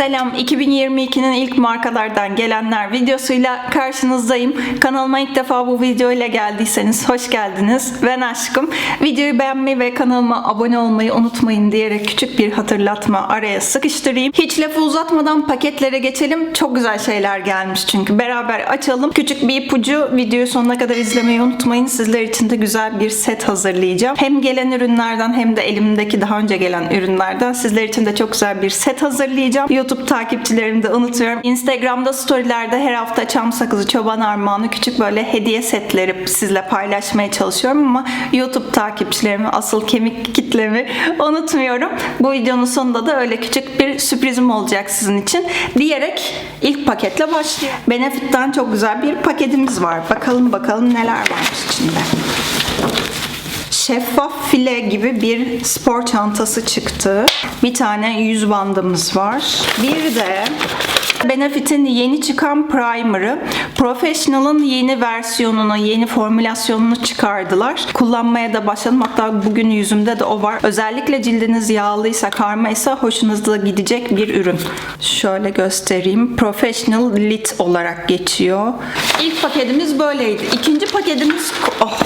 Selam 2022'nin ilk markalardan gelenler videosuyla karşınızdayım. Kanalıma ilk defa bu video ile geldiyseniz hoş geldiniz. Ben aşkım. Videoyu beğenmeyi ve kanalıma abone olmayı unutmayın diyerek küçük bir hatırlatma araya sıkıştırayım. Hiç lafı uzatmadan paketlere geçelim. Çok güzel şeyler gelmiş çünkü. Beraber açalım. Küçük bir ipucu videoyu sonuna kadar izlemeyi unutmayın. Sizler için de güzel bir set hazırlayacağım. Hem gelen ürünlerden hem de elimdeki daha önce gelen ürünlerden sizler için de çok güzel bir set hazırlayacağım. YouTube takipçilerimi de unutuyorum. Instagram'da storylerde her hafta çam sakızı, çoban armağanı küçük böyle hediye setleri sizle paylaşmaya çalışıyorum ama YouTube takipçilerimi, asıl kemik kitlemi unutmuyorum. Bu videonun sonunda da öyle küçük bir sürprizim olacak sizin için diyerek ilk paketle başlayalım. Benefit'ten çok güzel bir paketimiz var. Bakalım bakalım neler varmış içinde şeffaf file gibi bir spor çantası çıktı. Bir tane yüz bandımız var. Bir de Benefit'in yeni çıkan primer'ı Professional'ın yeni versiyonunu, yeni formülasyonunu çıkardılar. Kullanmaya da başladım. Hatta bugün yüzümde de o var. Özellikle cildiniz yağlıysa, karmaysa hoşunuza gidecek bir ürün. Şöyle göstereyim. Professional Lit olarak geçiyor. İlk paketimiz böyleydi. İkinci paketimiz... Oh,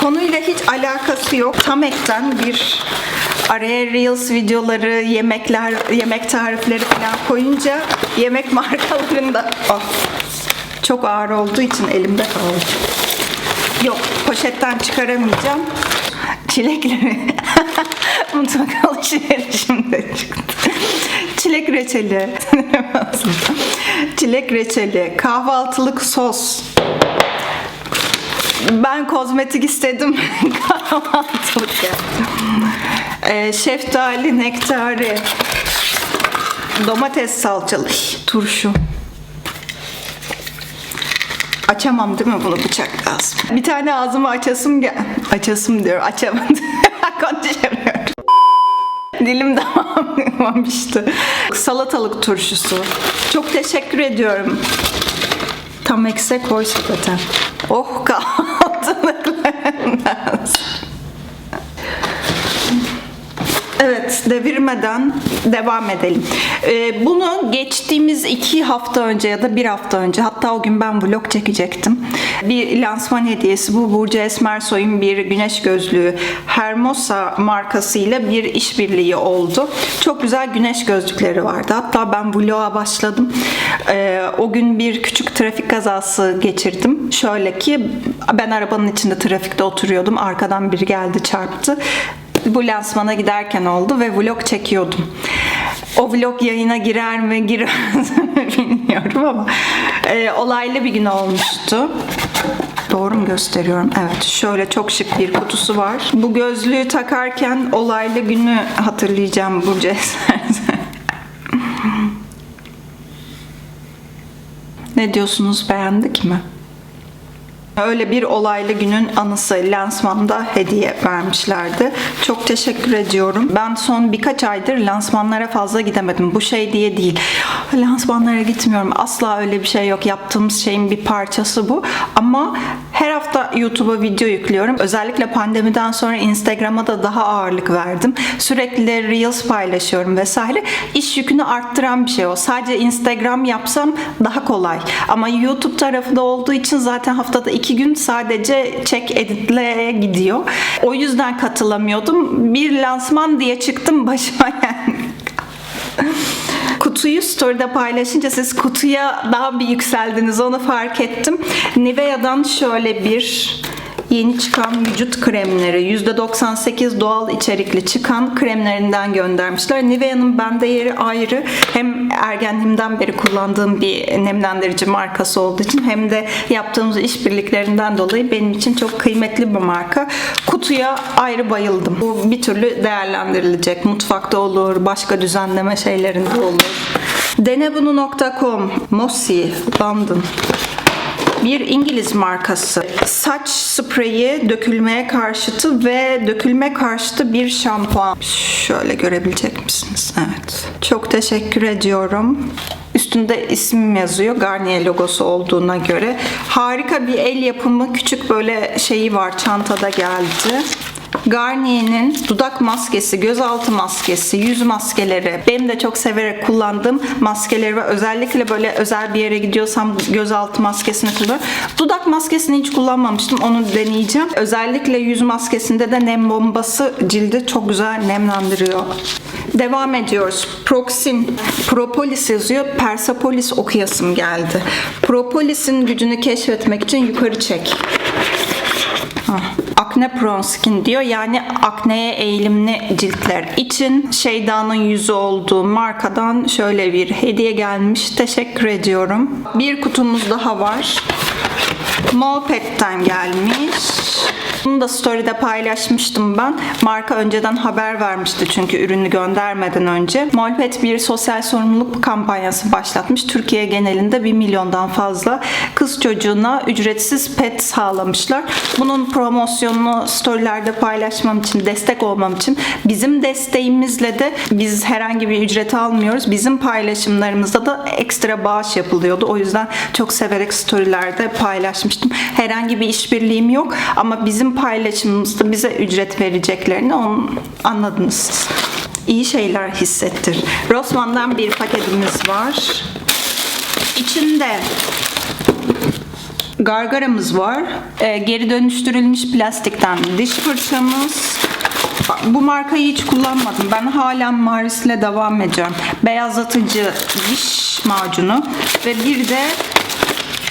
Konuyla hiç alakası yok. Tam ekten bir araya Reels videoları, yemekler, yemek tarifleri falan koyunca yemek markalarında oh, çok ağır olduğu için elimde kaldı. Yok poşetten çıkaramayacağım. Çilekleri mutfak alışverişimde çıktı. Çilek reçeli. Çilek reçeli, kahvaltılık sos, ben kozmetik istedim. Kahvaltılık. Ee, şeftali, nektari, domates salçalı, turşu. Açamam değil mi bunu bıçak lazım. Bir tane ağzımı açasım gel. Açasım diyor. Açamadım. Konuşamıyorum. Dilim damağımamıştı. Salatalık turşusu. Çok teşekkür ediyorum. Tam ekse koy sepete. Oh That's- Evet, devirmeden devam edelim. Ee, bunu geçtiğimiz iki hafta önce ya da bir hafta önce, hatta o gün ben vlog çekecektim. Bir lansman hediyesi bu Burcu Esmersoy'un bir güneş gözlüğü Hermosa markasıyla bir işbirliği oldu. Çok güzel güneş gözlükleri vardı. Hatta ben vloga başladım. Ee, o gün bir küçük trafik kazası geçirdim. Şöyle ki ben arabanın içinde trafikte oturuyordum. Arkadan biri geldi çarptı bu lansmana giderken oldu ve vlog çekiyordum. O vlog yayına girer mi girmez mi bilmiyorum ama e, olaylı bir gün olmuştu. Doğru mu gösteriyorum? Evet. Şöyle çok şık bir kutusu var. Bu gözlüğü takarken olaylı günü hatırlayacağım Burcu Eser'de. ne diyorsunuz? Beğendik mi? Öyle bir olaylı günün anısı lansmanda hediye vermişlerdi. Çok teşekkür ediyorum. Ben son birkaç aydır lansmanlara fazla gidemedim. Bu şey diye değil. Lansmanlara gitmiyorum. Asla öyle bir şey yok. Yaptığımız şeyin bir parçası bu. Ama her hafta YouTube'a video yüklüyorum. Özellikle pandemiden sonra Instagram'a da daha ağırlık verdim. Sürekli Reels paylaşıyorum vesaire. İş yükünü arttıran bir şey o. Sadece Instagram yapsam daha kolay. Ama YouTube tarafında olduğu için zaten haftada iki gün sadece çek editle gidiyor. O yüzden katılamıyordum. Bir lansman diye çıktım başıma yani. kutuyu story'de paylaşınca siz kutuya daha bir yükseldiniz onu fark ettim. Nivea'dan şöyle bir yeni çıkan vücut kremleri %98 doğal içerikli çıkan kremlerinden göndermişler. Nivea'nın bende yeri ayrı. Hem ergenliğimden beri kullandığım bir nemlendirici markası olduğu için hem de yaptığımız işbirliklerinden dolayı benim için çok kıymetli bir marka. Kutuya ayrı bayıldım. Bu bir türlü değerlendirilecek. Mutfakta olur, başka düzenleme şeylerinde olur. Denebunu.com Mossy London bir İngiliz markası. Saç spreyi dökülmeye karşıtı ve dökülme karşıtı bir şampuan. Şöyle görebilecek misiniz? Evet. Çok teşekkür ediyorum. Üstünde ismim yazıyor. Garnier logosu olduğuna göre. Harika bir el yapımı küçük böyle şeyi var. Çantada geldi. Garnier'in dudak maskesi, gözaltı maskesi, yüz maskeleri. Benim de çok severek kullandığım maskeleri ve özellikle böyle özel bir yere gidiyorsam gözaltı maskesini kullanıyorum. Dudak maskesini hiç kullanmamıştım. Onu deneyeceğim. Özellikle yüz maskesinde de nem bombası cildi çok güzel nemlendiriyor. Devam ediyoruz. Proxin. Propolis yazıyor. Persepolis okuyasım geldi. Propolis'in gücünü keşfetmek için yukarı çek. Ah, Akne prone skin diyor. Yani akneye eğilimli ciltler için Şeyda'nın yüzü olduğu markadan şöyle bir hediye gelmiş. Teşekkür ediyorum. Bir kutumuz daha var. Molpet'ten gelmiş. Bunu da story'de paylaşmıştım ben. Marka önceden haber vermişti çünkü ürünü göndermeden önce. Molpet bir sosyal sorumluluk kampanyası başlatmış. Türkiye genelinde 1 milyondan fazla kız çocuğuna ücretsiz pet sağlamışlar. Bunun promosyonunu storylerde paylaşmam için, destek olmam için bizim desteğimizle de biz herhangi bir ücret almıyoruz. Bizim paylaşımlarımızda da ekstra bağış yapılıyordu. O yüzden çok severek storylerde paylaşmıştım. Herhangi bir işbirliğim yok ama bizim paylaşımımızda bize ücret vereceklerini onu anladınız. İyi şeyler hissettir. Rossmann'dan bir paketimiz var. İçinde gargaramız var. Ee, geri dönüştürülmüş plastikten diş fırçamız. Bu markayı hiç kullanmadım. Ben halen Maris'le devam ediyorum. Beyazlatıcı diş macunu ve bir de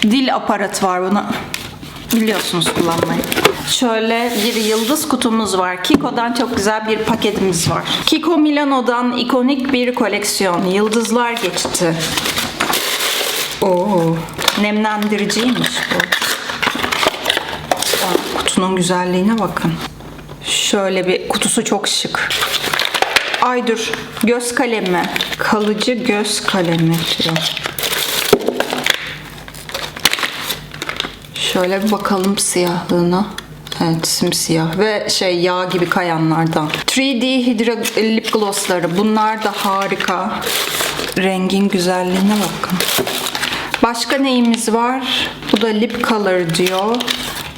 dil aparatı var bunu. Biliyorsunuz kullanmayı. Şöyle bir yıldız kutumuz var. Kiko'dan çok güzel bir paketimiz var. Kiko Milano'dan ikonik bir koleksiyon. Yıldızlar geçti. Oo, nemlendiriciymiş bu. Kutunun güzelliğine bakın. Şöyle bir kutusu çok şık. Ay dur. Göz kalemi. Kalıcı göz kalemi. Şöyle bir bakalım siyahlığına. Evet simsiyah ve şey yağ gibi kayanlardan. 3D Hydra Lip Gloss'ları. Bunlar da harika. Rengin güzelliğine bakın. Başka neyimiz var? Bu da Lip Color diyor.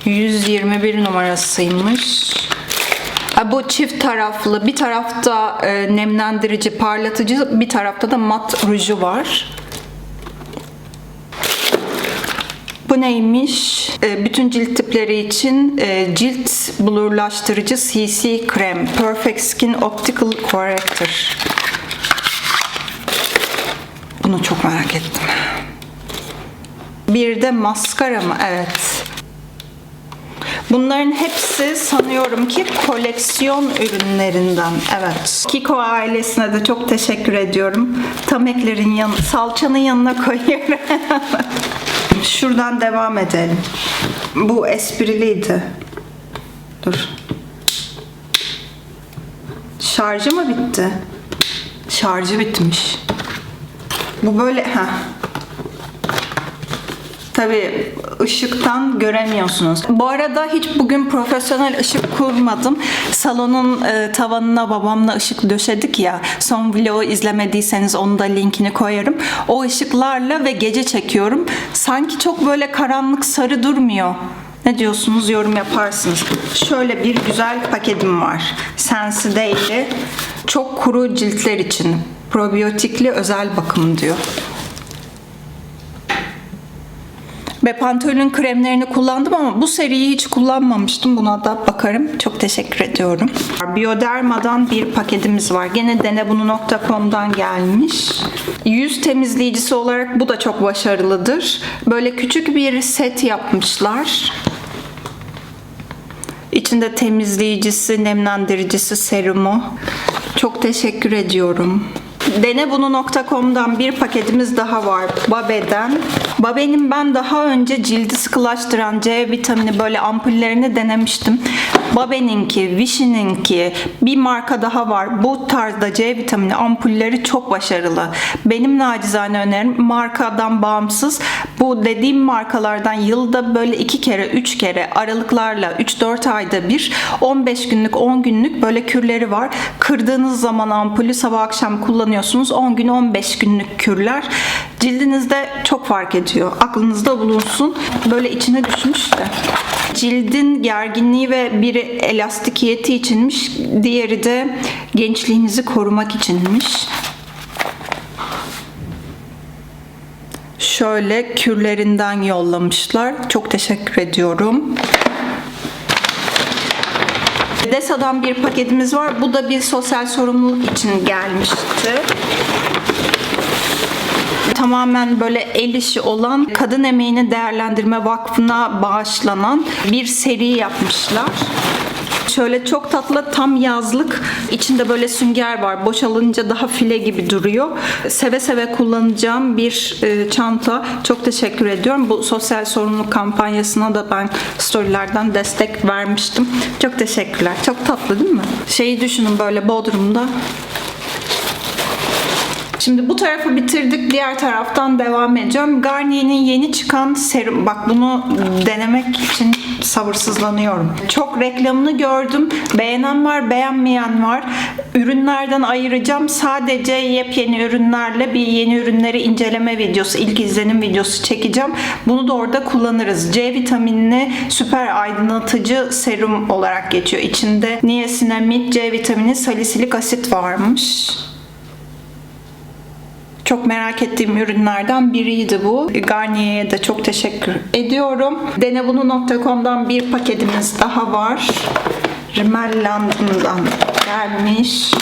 121 numarasıymış. Bu çift taraflı. Bir tarafta e, nemlendirici, parlatıcı, bir tarafta da mat ruju var. Bu neymiş? E, bütün cilt tipleri için e, cilt blurlaştırıcı CC krem. Perfect Skin Optical Corrector. Bunu çok merak ettim. Bir de maskara mı? Evet. Bunların hepsi sanıyorum ki koleksiyon ürünlerinden. Evet. Kiko ailesine de çok teşekkür ediyorum. Tam eklerin yan, salçanın yanına koyuyorum. Şuradan devam edelim. Bu espriliydi. Dur. Şarjı mı bitti? Şarjı bitmiş. Bu böyle ha. Tabii ışıktan göremiyorsunuz. Bu arada hiç bugün profesyonel ışık kurmadım. Salonun e, tavanına babamla ışık döşedik ya. Son vlogu izlemediyseniz onu da linkini koyarım. O ışıklarla ve gece çekiyorum. Sanki çok böyle karanlık sarı durmuyor. Ne diyorsunuz yorum yaparsınız. Şöyle bir güzel paketim var. Sensi Daily. Çok kuru ciltler için. Probiyotikli özel bakım diyor. Bepantolon kremlerini kullandım ama bu seriyi hiç kullanmamıştım. Buna da bakarım. Çok teşekkür ediyorum. Bioderma'dan bir paketimiz var. Gene denebunu.com'dan gelmiş. Yüz temizleyicisi olarak bu da çok başarılıdır. Böyle küçük bir set yapmışlar. İçinde temizleyicisi, nemlendiricisi, serumu. Çok teşekkür ediyorum. Denebunu.com'dan bir paketimiz daha var. Babe'den. Babe'nin ben daha önce cildi sıkılaştıran C vitamini böyle ampullerini denemiştim. Babe'ninki, Vichy'ninki, bir marka daha var. Bu tarzda C vitamini ampulleri çok başarılı. Benim nacizane önerim markadan bağımsız. Bu dediğim markalardan yılda böyle iki kere, üç kere aralıklarla 3-4 ayda bir 15 günlük, 10 günlük böyle kürleri var. Kırdığınız zaman ampulü sabah akşam kullanıyorsunuz. 10 gün, 15 günlük kürler. Cildinizde çok fark ediyor. Aklınızda bulunsun. Böyle içine düşmüş de. Cildin gerginliği ve biri elastikiyeti içinmiş, diğeri de gençliğinizi korumak içinmiş. Şöyle kürlerinden yollamışlar. Çok teşekkür ediyorum. Desa'dan bir paketimiz var. Bu da bir sosyal sorumluluk için gelmişti. Tamamen böyle el işi olan Kadın Emeğini Değerlendirme Vakfı'na bağışlanan bir seri yapmışlar. Şöyle çok tatlı tam yazlık içinde böyle sünger var. Boşalınca daha file gibi duruyor. Seve seve kullanacağım bir e, çanta. Çok teşekkür ediyorum. Bu sosyal sorumluluk kampanyasına da ben storylerden destek vermiştim. Çok teşekkürler. Çok tatlı değil mi? Şeyi düşünün böyle Bodrum'da Şimdi bu tarafı bitirdik. Diğer taraftan devam edeceğim. Garnier'in yeni çıkan serum. Bak bunu denemek için sabırsızlanıyorum. Çok reklamını gördüm. Beğenen var, beğenmeyen var. Ürünlerden ayıracağım. Sadece yepyeni ürünlerle bir yeni ürünleri inceleme videosu, ilk izlenim videosu çekeceğim. Bunu da orada kullanırız. C vitaminli süper aydınlatıcı serum olarak geçiyor. İçinde niacinamide, C vitamini, salisilik asit varmış. Çok merak ettiğim ürünlerden biriydi bu. Garnier'e de çok teşekkür ediyorum. Denebunu.com'dan bir paketimiz daha var. Rimmel London'dan gelmiş.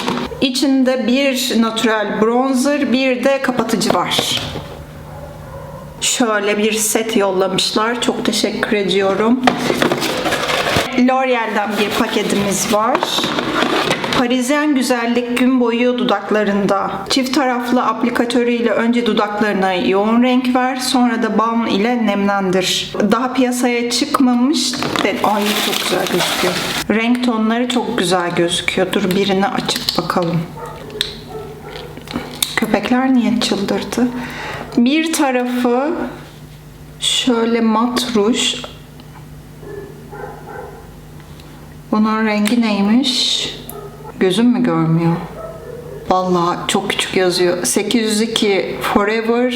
İçinde bir natural bronzer, bir de kapatıcı var. Şöyle bir set yollamışlar. Çok teşekkür ediyorum. L'Oreal'den bir paketimiz var. Parisyen güzellik gün boyu dudaklarında. Çift taraflı aplikatörüyle önce dudaklarına yoğun renk ver, sonra da balm ile nemlendir. Daha piyasaya çıkmamış. De, ay çok güzel gözüküyor. Renk tonları çok güzel gözüküyor. Dur birini açıp bakalım. Köpekler niye çıldırdı? Bir tarafı şöyle mat ruj. Bunun rengi neymiş? Gözüm mü görmüyor? Vallahi çok küçük yazıyor. 802 Forever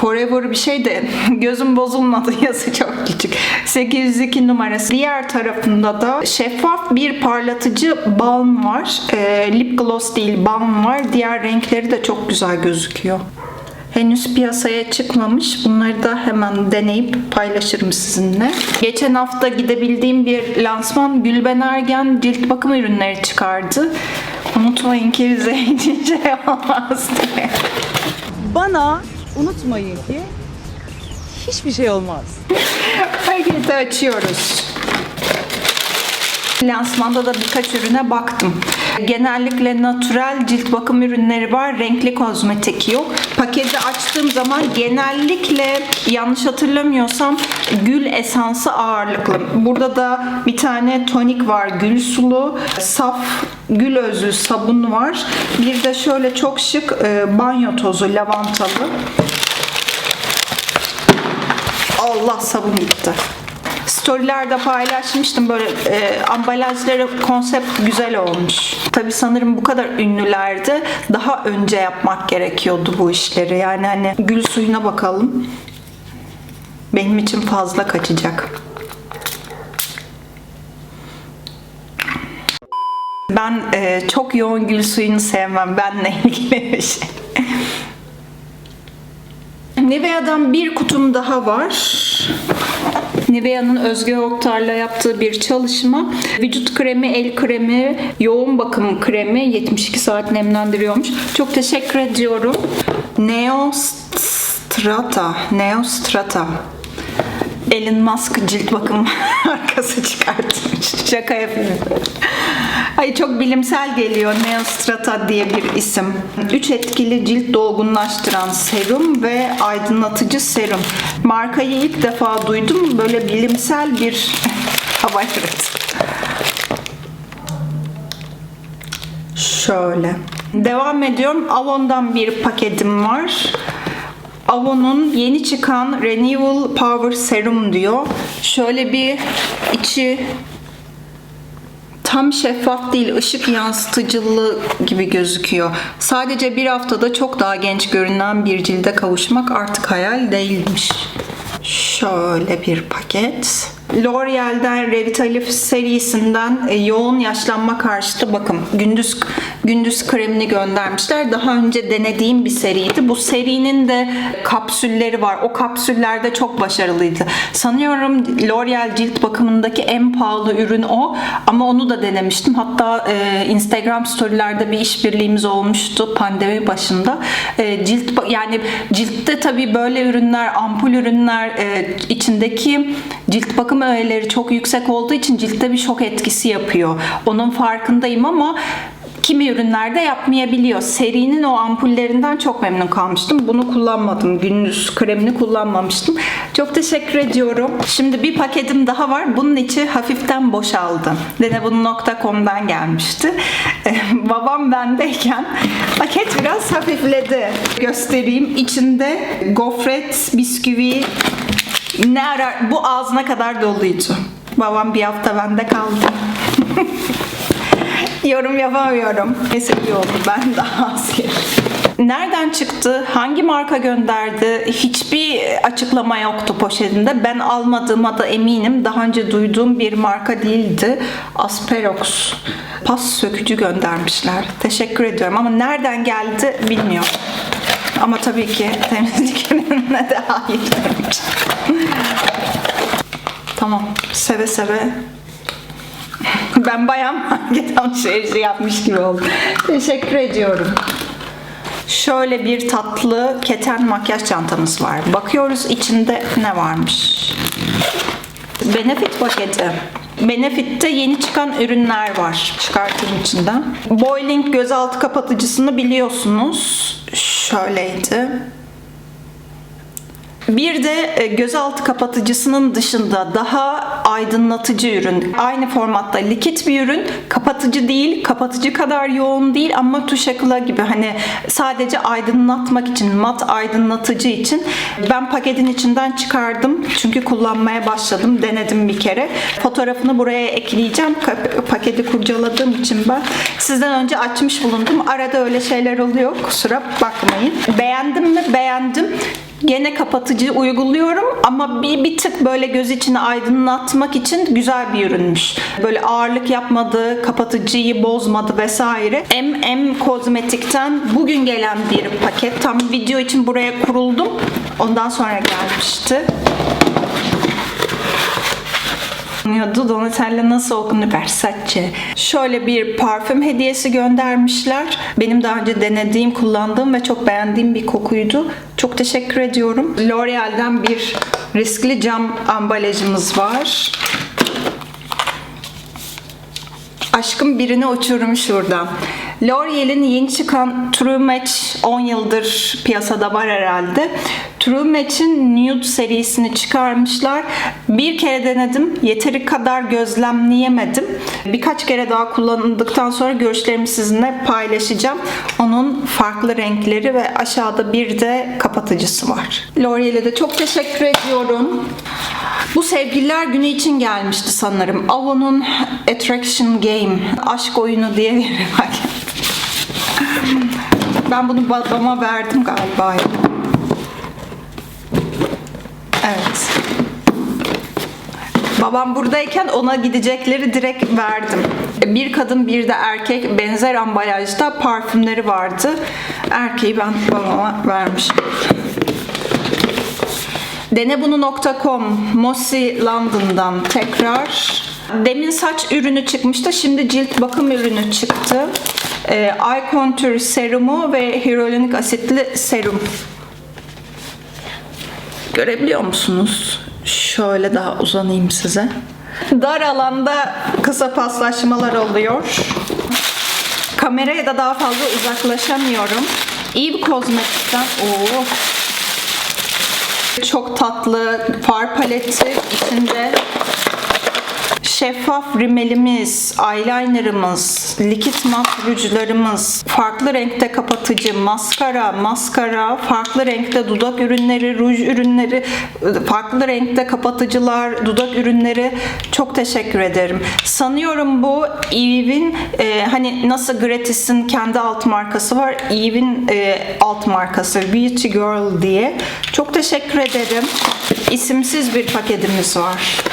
Forever bir şey de gözüm bozulmadı yazı çok küçük. 802 numarası. Diğer tarafında da şeffaf bir parlatıcı balm var. Ee, lip gloss değil balm var. Diğer renkleri de çok güzel gözüküyor. Henüz piyasaya çıkmamış. Bunları da hemen deneyip paylaşırım sizinle. Geçen hafta gidebildiğim bir lansman Gülben Ergen cilt bakım ürünleri çıkardı. Unutmayın ki zeytin şey olmaz diye. Bana unutmayın ki hiçbir şey olmaz. Paketi açıyoruz. Lansmanda da birkaç ürüne baktım. Genellikle natürel cilt bakım ürünleri var. Renkli kozmetik yok. Paketi açtığım zaman genellikle yanlış hatırlamıyorsam gül esansı ağırlıklı. Burada da bir tane tonik var. Gül sulu, saf gül özlü sabun var. Bir de şöyle çok şık e, banyo tozu lavantalı. Allah sabun gitti. Storylerde paylaşmıştım böyle e, ambalajları konsept güzel olmuş. Tabi sanırım bu kadar ünlülerde daha önce yapmak gerekiyordu bu işleri. Yani hani gül suyuna bakalım. Benim için fazla kaçacak. Ben e, çok yoğun gül suyunu sevmem. Benle ilgili bir şey. Nivea'dan bir kutum daha var. Nivea'nın Özge Oktar'la yaptığı bir çalışma. Vücut kremi, el kremi, yoğun bakım kremi 72 saat nemlendiriyormuş. Çok teşekkür ediyorum. Neostrata, Neostrata. Elon Musk cilt bakım markası çıkartmış. Şaka yapıyorum. Ay çok bilimsel geliyor Neostrata diye bir isim. Üç etkili cilt dolgunlaştıran serum ve aydınlatıcı serum. Markayı ilk defa duydum. Böyle bilimsel bir hava evet. Şöyle. Devam ediyorum. Avon'dan bir paketim var. Avon'un yeni çıkan Renewal Power Serum diyor. Şöyle bir içi tam şeffaf değil, ışık yansıtıcılığı gibi gözüküyor. Sadece bir haftada çok daha genç görünen bir cilde kavuşmak artık hayal değilmiş. Şöyle bir paket. L'Oreal'den Revitalife serisinden e, yoğun yaşlanma karşıtı bakım gündüz gündüz kremini göndermişler. Daha önce denediğim bir seriydi. Bu serinin de kapsülleri var. O kapsüller de çok başarılıydı. Sanıyorum L'Oreal cilt bakımındaki en pahalı ürün o. Ama onu da denemiştim. Hatta e, Instagram storylerde bir işbirliğimiz olmuştu pandemi başında. E, cilt yani ciltte tabii böyle ürünler, ampul ürünler e, içindeki cilt bakım öğeleri çok yüksek olduğu için ciltte bir şok etkisi yapıyor. Onun farkındayım ama kimi ürünlerde yapmayabiliyor. Serinin o ampullerinden çok memnun kalmıştım. Bunu kullanmadım. Gündüz kremini kullanmamıştım. Çok teşekkür ediyorum. Şimdi bir paketim daha var. Bunun içi hafiften boşaldı. Denebunu.com'dan gelmişti. Babam bendeyken paket biraz hafifledi. Göstereyim. İçinde gofret, bisküvi, ne arar? Bu ağzına kadar doluydu. Babam bir hafta bende kaldı. Yorum yapamıyorum. Neyse iyi oldu. Ben daha az. Nereden çıktı? Hangi marka gönderdi? Hiçbir açıklama yoktu poşetinde. Ben almadığıma da eminim. Daha önce duyduğum bir marka değildi. Asperox. Pas sökücü göndermişler. Teşekkür ediyorum ama nereden geldi bilmiyorum. Ama tabii ki temizlik ürününe de hayır. Tamam. Seve seve ben bayan market alışverişi yapmış gibi oldum. Teşekkür ediyorum. Şöyle bir tatlı keten makyaj çantamız var. Bakıyoruz içinde ne varmış. Benefit paketi. Benefit'te yeni çıkan ürünler var. Çıkartayım içinden. Boiling gözaltı kapatıcısını biliyorsunuz. Şöyleydi. Bir de e, gözaltı kapatıcısının dışında daha aydınlatıcı ürün. Aynı formatta likit bir ürün. Kapatıcı değil, kapatıcı kadar yoğun değil ama tuşakla gibi hani sadece aydınlatmak için, mat aydınlatıcı için. Ben paketin içinden çıkardım. Çünkü kullanmaya başladım. Denedim bir kere. Fotoğrafını buraya ekleyeceğim. Paketi kurcaladığım için ben. Sizden önce açmış bulundum. Arada öyle şeyler oluyor. Kusura bakmayın. Beğendim mi? Beğendim. Gene kapatıcı uyguluyorum ama bir, bir tık böyle göz içini aydınlatmak için güzel bir ürünmüş. Böyle ağırlık yapmadı, kapatıcıyı bozmadı vesaire. MM Kozmetik'ten bugün gelen bir paket. Tam video için buraya kuruldum. Ondan sonra gelmişti. Okunuyordu. Donatella nasıl okunuyor? Versace. Şöyle bir parfüm hediyesi göndermişler. Benim daha önce denediğim, kullandığım ve çok beğendiğim bir kokuydu. Çok teşekkür ediyorum. L'Oreal'den bir riskli cam ambalajımız var. Aşkım birini uçurmuş şuradan. L'Oreal'in yeni çıkan True Match 10 yıldır piyasada var herhalde. True Match'in Nude serisini çıkarmışlar. Bir kere denedim. Yeteri kadar gözlemleyemedim. Birkaç kere daha kullanıldıktan sonra görüşlerimi sizinle paylaşacağım. Onun farklı renkleri ve aşağıda bir de kapatıcısı var. L'Oreal'e de çok teşekkür ediyorum. Bu sevgililer günü için gelmişti sanırım. Avon'un Attraction Game, aşk oyunu diye bir. Ben bunu babama verdim galiba. Evet. Babam buradayken ona gidecekleri direkt verdim. Bir kadın bir de erkek benzer ambalajda parfümleri vardı. Erkeği ben babama vermişim. Denebunu.com Mossy London'dan tekrar. Demin saç ürünü çıkmıştı. Şimdi cilt bakım ürünü çıktı. Ee, Eye Contour serumu ve hyaluronik asitli serum. Görebiliyor musunuz? Şöyle daha uzanayım size. Dar alanda kısa paslaşmalar oluyor. Kameraya da daha fazla uzaklaşamıyorum. Eve Cosmetics'ten Oo, çok tatlı far paleti içinde şeffaf rimelimiz, eyelinerımız, likit mat rujlarımız, farklı renkte kapatıcı, maskara, maskara, farklı renkte dudak ürünleri, ruj ürünleri, farklı renkte kapatıcılar, dudak ürünleri çok teşekkür ederim. Sanıyorum bu Eve'in e, hani nasıl Gratis'in kendi alt markası var. Eve'in e, alt markası Beauty Girl diye. Çok teşekkür ederim. İsimsiz bir paketimiz var.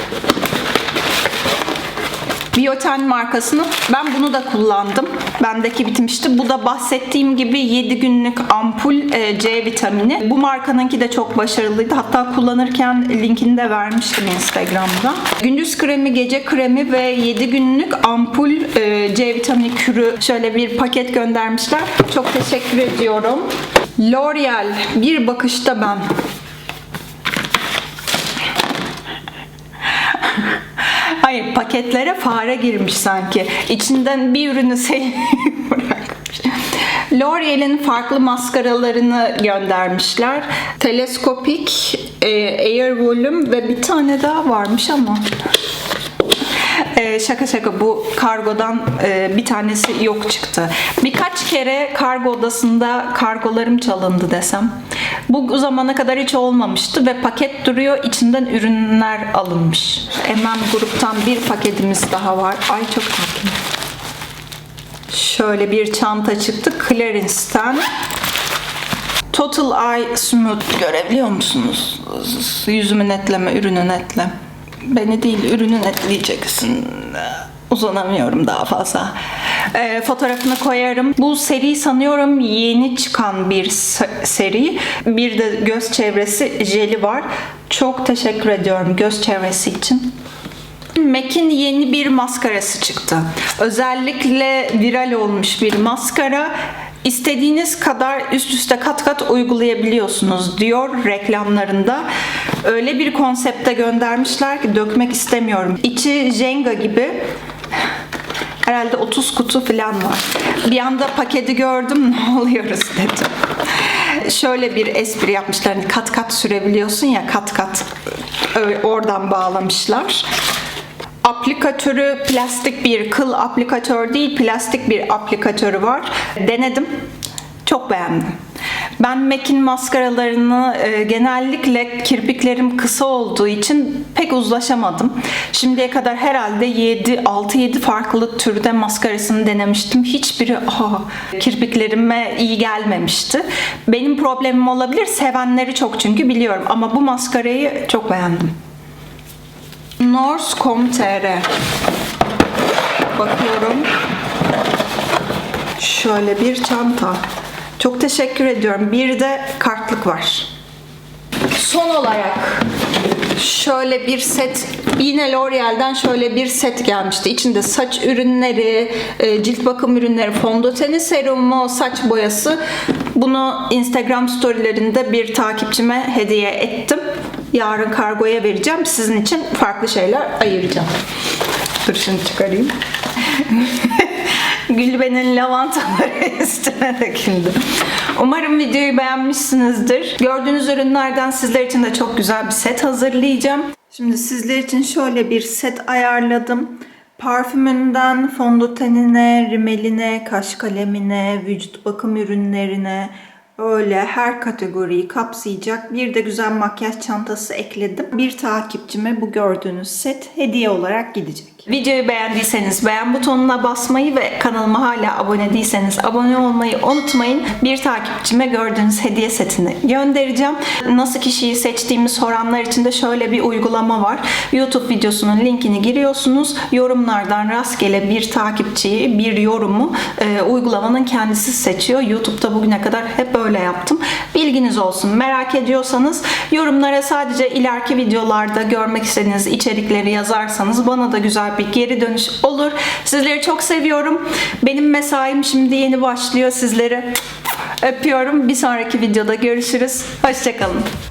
Bioten markasını ben bunu da kullandım. Bendeki bitmişti. Bu da bahsettiğim gibi 7 günlük ampul e, C vitamini. Bu markanınki de çok başarılıydı. Hatta kullanırken linkini de vermiştim Instagram'da. Gündüz kremi, gece kremi ve 7 günlük ampul e, C vitamini kürü şöyle bir paket göndermişler. Çok teşekkür ediyorum. L'Oreal bir bakışta ben. Hayır paketlere fare girmiş sanki. İçinden bir ürünü şey bırakmış. L'Oreal'in farklı maskaralarını göndermişler. Teleskopik, e, Air Volume ve bir tane daha varmış ama. E, şaka şaka bu kargodan e, bir tanesi yok çıktı. Birkaç kere kargo odasında kargolarım çalındı desem. Bu zamana kadar hiç olmamıştı ve paket duruyor içinden ürünler alınmış. Hemen gruptan bir paketimiz daha var. Ay çok tatlı. Şöyle bir çanta çıktı. Clarence'ten. Total Eye Smooth görebiliyor musunuz? Yüzümü netleme, ürünü netle. Beni değil, ürünü netleyeceksin. Uzanamıyorum daha fazla. Ee, fotoğrafını koyarım. Bu seri sanıyorum yeni çıkan bir se- seri. Bir de göz çevresi jeli var. Çok teşekkür ediyorum göz çevresi için. MAC'in yeni bir maskarası çıktı. Özellikle viral olmuş bir maskara. İstediğiniz kadar üst üste kat kat uygulayabiliyorsunuz diyor reklamlarında. Öyle bir konsepte göndermişler ki dökmek istemiyorum. İçi Jenga gibi. Herhalde 30 kutu falan var. Bir anda paketi gördüm ne oluyoruz dedim. Şöyle bir espri yapmışlar. Hani kat kat sürebiliyorsun ya kat kat oradan bağlamışlar. Aplikatörü plastik bir kıl aplikatör değil plastik bir aplikatörü var. Denedim. Çok beğendim. Ben MAC'in maskaralarını e, genellikle kirpiklerim kısa olduğu için pek uzlaşamadım. Şimdiye kadar herhalde 7 6-7 farklı türde maskarasını denemiştim. Hiçbiri aha, kirpiklerime iyi gelmemişti. Benim problemim olabilir. Sevenleri çok çünkü biliyorum ama bu maskarayı çok beğendim. Norse.com.tr Bakıyorum. Şöyle bir çanta. Çok teşekkür ediyorum. Bir de kartlık var. Son olarak şöyle bir set yine L'Oreal'den şöyle bir set gelmişti. İçinde saç ürünleri, e, cilt bakım ürünleri, fondöteni, serumu, saç boyası. Bunu Instagram storylerinde bir takipçime hediye ettim. Yarın kargoya vereceğim. Sizin için farklı şeyler ayıracağım. Dur şunu çıkarayım. Gülben'in lavantaları üstüne döküldü. Umarım videoyu beğenmişsinizdir. Gördüğünüz ürünlerden sizler için de çok güzel bir set hazırlayacağım. Şimdi sizler için şöyle bir set ayarladım. Parfümünden fondötenine, rimeline, kaş kalemine, vücut bakım ürünlerine öyle her kategoriyi kapsayacak bir de güzel makyaj çantası ekledim. Bir takipçime bu gördüğünüz set hediye olarak gidecek. Videoyu beğendiyseniz beğen butonuna basmayı ve kanalıma hala abone değilseniz abone olmayı unutmayın. Bir takipçime gördüğünüz hediye setini göndereceğim. Nasıl kişiyi seçtiğimi soranlar için de şöyle bir uygulama var. YouTube videosunun linkini giriyorsunuz. Yorumlardan rastgele bir takipçiyi, bir yorumu e, uygulamanın kendisi seçiyor. YouTube'da bugüne kadar hep böyle yaptım. Bilginiz olsun. Merak ediyorsanız yorumlara sadece ileriki videolarda görmek istediğiniz içerikleri yazarsanız bana da güzel bir geri dönüş olur. Sizleri çok seviyorum. Benim mesaim şimdi yeni başlıyor. Sizleri öpüyorum. Bir sonraki videoda görüşürüz. Hoşçakalın.